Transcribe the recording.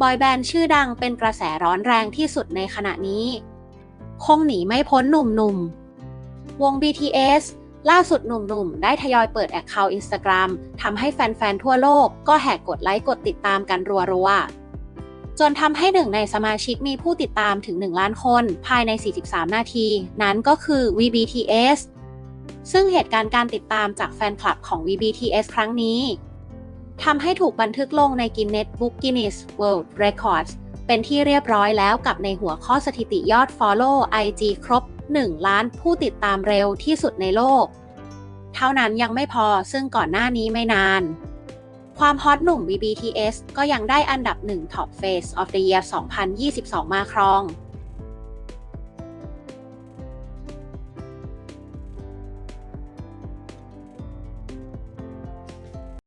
บอยแบนด์ชื่อดังเป็นกระแสร้อนแรงที่สุดในขณะนี้ คงหนีไม่พ้นหนุ่มๆ วง BTS ล่าสุดหนุ่มๆ ได้ทยอยเปิดแอคเคาท์ Instagram ทำให้แฟนๆ ทั่วโลกก็แห่กดไลค์กดติดตามกันรัวๆ จนทำให้หนึ่งในสมาชิกมีผู้ติดตามถึง 1 ล้านคนภายใน 43 นาที นั้นก็คือ VBTS ซึ่งเหตุการณ์การติดตามจากแฟนคลับของ VBTS ครั้งนี้ ทำให้ถูกบันทึกลงใน Guinness Book Guinness World Records เป็นที่เรียบร้อยแล้วกับในหัวข้อสถิติยอด Follow IG ครบ 1 ล้านผู้ติดตามเร็วที่สุดในโลก เท่านั้นยังไม่พอซึ่งก่อนหน้านี้ไม่นาน ความฮอตหนุ่ม VBTS ก็ยังได้อันดับ 1 Top Face of the Year 2022 มาครอง